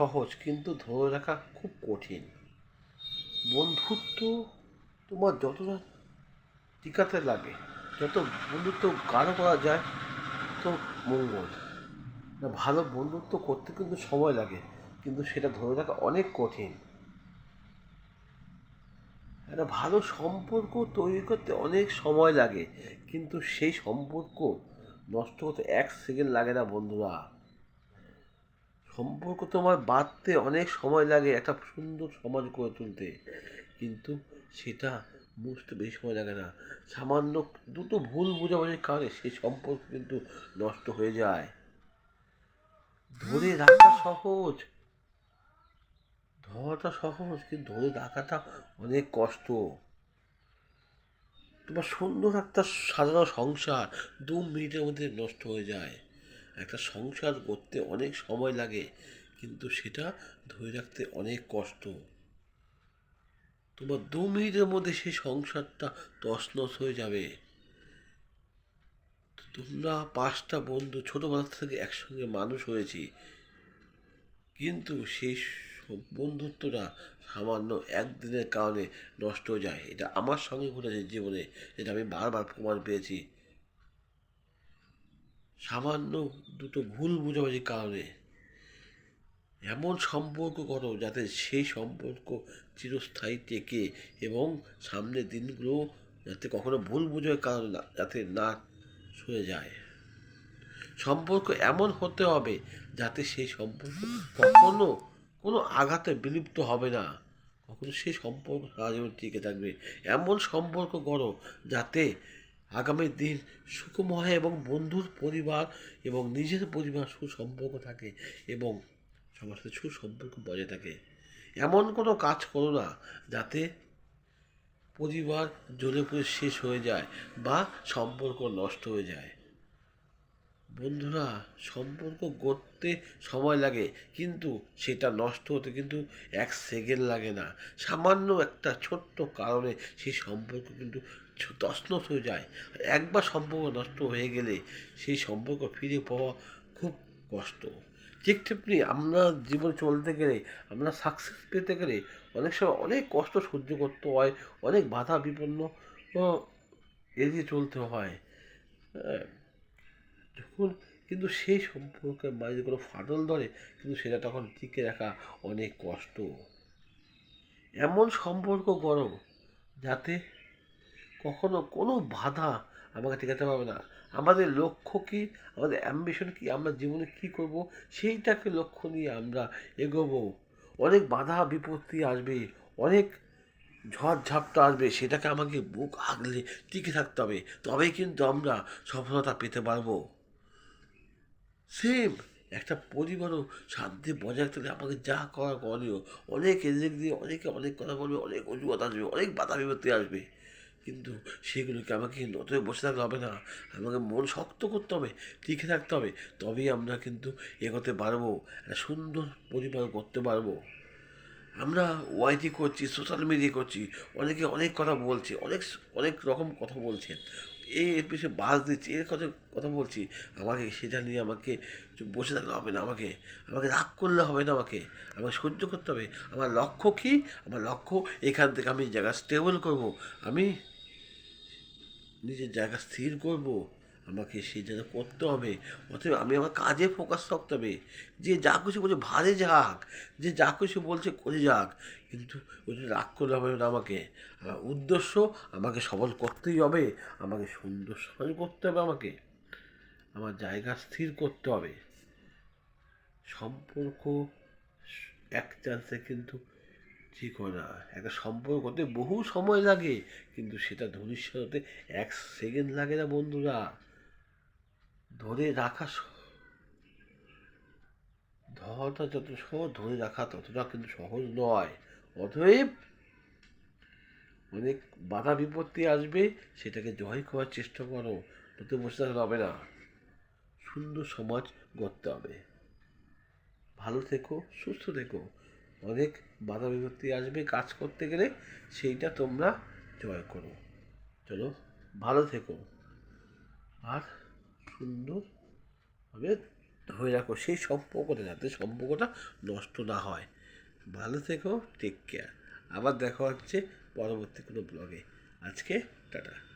সহজ, কিন্তু ধরে রাখা খুব কঠিন। বন্ধুত্ব তোমার যতটা টিকাতে লাগে, যত বন্ধুত্ব গাঢ় করা যায় তো মঙ্গল। ভালো বন্ধুত্ব করতে কিন্তু সময় লাগে, কিন্তু সেটা ধরে রাখা অনেক কঠিন। একটা ভালো সম্পর্ক তৈরি করতে অনেক সময় লাগে, কিন্তু সেই সম্পর্ক নষ্ট হতে এক সেকেন্ড লাগে না, বন্ধুরা। সম্পর্ক তোমার বাঁধতে অনেক সময় লাগে, একটা সুন্দর সমাজ গড়ে তুলতে। কিন্তু সেটা বুঝতে বেশি সময় লাগে না। সামান্য দুটো ভুল বোঝাবুঝির কারণে সেই সম্পর্ক কিন্তু নষ্ট হয়ে যায়। ধরে রাখা সহজ। ধরাটা সহজ, কিন্তু ধরে রাখাটা অনেক কষ্ট। তোমার সুন্দর একটা সাধারণ সংসার দু মিনিটের মধ্যে নষ্ট হয়ে যায়। একটা সংসার করতে অনেক সময় লাগে, কিন্তু সেটা ধরে রাখতে অনেক কষ্ট। তোমার দু মিনিটের মধ্যে সেই সংসারটা তছনছ হয়ে যাবে। তোমরা পাঁচটা বন্ধু ছোটোবেলা থেকে একসঙ্গে মানুষ হয়েছি, কিন্তু সেই বন্ধুত্বটা সামান্য একদিনের কারণে নষ্ট হয়ে যায়। এটা আমার সঙ্গে ঘটেছে জীবনে এটা আমি বারবার প্রমাণ পেয়েছি। সামান্য দুটো ভুল বোঝাবুঝির কারণে এমন সম্পর্ক করো যাতে সেই সম্পর্ক চিরস্থায়ী টেকে এবং সামনের দিনগুলো যাতে কখনো ভুল বোঝার কারণে যাতে না সরে যায়। সম্পর্ক এমন হতে হবে যাতে সেই সম্পর্ক কখনো কোনো আঘাতে বিলুপ্ত হবে না। কখনো সেই সম্পর্ক সারা জীবন টিকে থাকবে। এমন সম্পর্ক করো যাতে আগামী দিন সুখময় এবং বন্ধুর পরিবার এবং নিজের পরিবার সুসম্পর্ক থাকে এবং সবার সাথে সুসম্পর্ক বজায় থাকে। এমন কোনো কাজ করো না যাতে পরিবার জ্বলে পুড়ে শেষ হয়ে যায় বা সম্পর্ক নষ্ট হয়ে যায়। বন্ধুরা, সম্পর্ক গড়তে সময় লাগে, কিন্তু সেটা নষ্ট হতে কিন্তু এক সেকেন্ড লাগে না। সামান্য একটা ছোট্ট কারণে সেই সম্পর্ক কিন্তু ছ- তছনছ হয়ে যায়। একবার সম্পর্ক নষ্ট হয়ে গেলে সেই সম্পর্ক ফিরে পাওয়া খুব কষ্ট। ঠিক তেমনি আমরা জীবন চলতে গেলে, আমরা সাকসেস পেতে গেলে অনেক সময় অনেক কষ্ট সহ্য করতে হয়, অনেক বাধা বিপন্ন এড়িয়ে চলতে হয়। হ্যাঁ যখন কিন্তু সেই সম্পর্কের মাঝে কোনো ফাটল ধরে, কিন্তু সেটা তখন টিকে রাখা অনেক কষ্ট। এমন সম্পর্ক করো যাতে কখনো কোনো বাধা আমাকে ঠেকাতে পারবে না। আমাদের লক্ষ্য কী? আমাদের অ্যাম্বিশন কী? আমরা জীবনে কী করব? সেইটাকে লক্ষ্য নিয়ে আমরা এগোবো। অনেক বাধা, বিপত্তি আসবে, অনেক ঝড় ঝাপটা আসবে, সেটাকে আমাকে বুক আগলে টিকে থাকতে হবে। তবেই কিন্তু আমরা সফলতা পেতে পারব। সেম একটা পরিবারও শান্তি বজায় রাখতে আমাকে যা করা করণীয়। অনেক এদিক দিয়ে অনেকে অনেক কথা বলবে, অনেক অজুহাত আসবে, অনেক বাধা বিপত্তি আসবে। কিন্তু সেগুলোকে আমাকে নতুন বসে থাকলে হবে না। আমাকে মন শক্ত করতে হবে, টিকে থাকতে হবে। তবেই আমরা কিন্তু এগোতে পারব, একটা সুন্দর পরিবার করতে পারব। আমরা ওয়াইটি করছি সোশ্যাল মিডিয়া করছি, অনেকে অনেক কথা বলছে, অনেক অনেক রকম কথা বলছেন। এই এর পিছনে বাস দিচ্ছি, এর কথা কথা বলছি। আমাকে সেটা নিয়ে আমাকে বসে থাকলে হবে না আমাকে। আমাকে রাগ করলে হবে না আমাকে। আমাকে সহ্য করতে হবে। আমার লক্ষ্য কী? আমার লক্ষ্য এখান থেকে আমি জায়গা স্টেবল করব। আমি নিজের জায়গা স্থির করব। আমাকে সেই জায়গা করতে হবে। অতএব আমি আমার কাজে ফোকাস রাখতে হবে। যে যা কিছু বলছে ভারে যাক। যে যা কিছু বলছে করে যাক। কিন্তু ওটা রাগ করলে হবে না আমাকে। আমার উদ্দেশ্য আমাকে সবল করতেই হবে। আমাকে সুন্দর সবল করতে হবে আমাকে। আমার জায়গা স্থির করতে হবে। সম্পর্ক এক চান্সে কিন্তু ঠিক হয় না। একটা সম্পর্ক হতে বহু সময় লাগে, কিন্তু সেটা ধনিষ্ঠ হতে এক সেকেন্ড লাগে না বন্ধুরা। ধরে রাখা ধরাটা যত সহজ, ধরে রাখা ততটা কিন্তু সহজ নয়। অতএব অনেক বাধা বিপত্তি আসবে, সেটাকে জয় করার চেষ্টা করো তোতে বসে হবে না। সুন্দর সমাজ গড়তে হবে। ভালো থেকো, সুস্থ থেকো। অনেক বাধা বিপত্তি আসবে কাজ করতে গেলে, সেইটা তোমরা জয় করো। চলো, ভালো থেকো। আর সুন্দরভাবে হয়ে রাখো, সেই সম্পর্কটা যাতে সম্পর্কটা নষ্ট না হয়। ভালো থেকো টেক কেয়ার আবার দেখা হচ্ছে পরবর্তী কোনো ব্লগে আজকে টাটা।